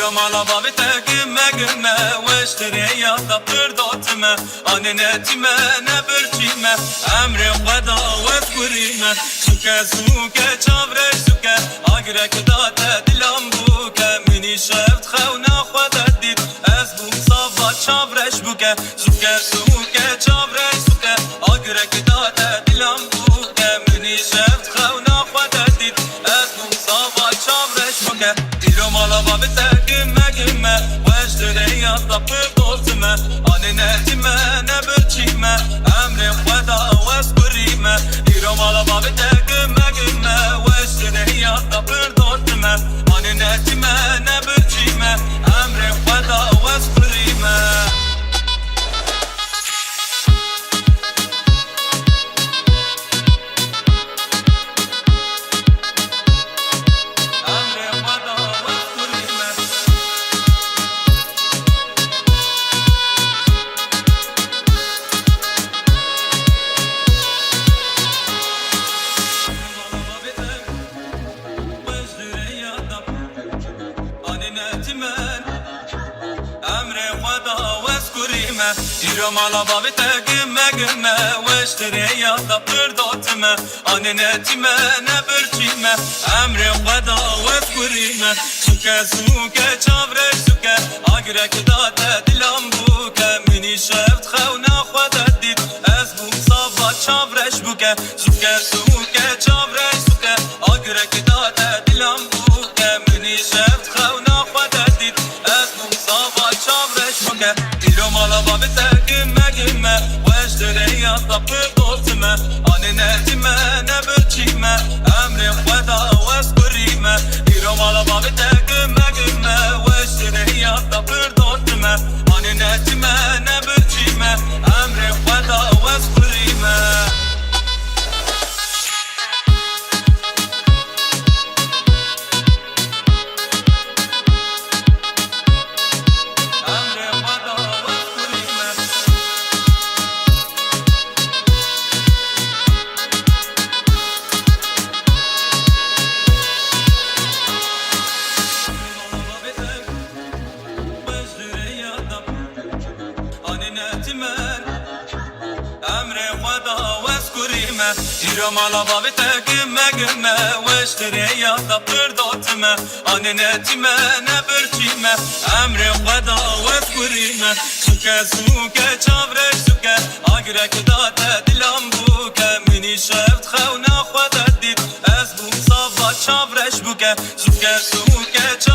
Diyorum ala babi te gümme gümme Veştere ya da pırdotime Anenetime ne bürçime Emre veda ve kurime Suke suke çavre suke Agrek da te dilam buke Mini şeft xevna xwede buke Suke suke çavre suke. Agrek da te dilam buke. Mini şeft xevna xwede dit Ez bum sava çavreş buke Diyorum ala babi Diyorum ala babi te gümme gümme Veştere ya da pırdotime Anenetime ne bürçime Emre veda ve kurime Suke suke çavre suke Agrek da te dilam buke. Mini şeft xevna xwede Ez bum sava çavreş buke. Suke suke çavre suke Agrek da te dilam buke. Mini şeft xevna Ala babi te gümme gümme Veştere ya da pırdotime Anenetime ne bürçime Emre xweda ve kurime Diyorum ala babi te gümme gümme Veştere ya da pırdotime Diyorum ala babi te gümme gümme Veştere ya da pırdotime Anenetime ne bürçime Emre xweda ve kurime Suke suke çavre suke Agrek da te dilam buke Mini şeft xevna xwede dit. Ez bum sava çavreş buke Suke suke çavre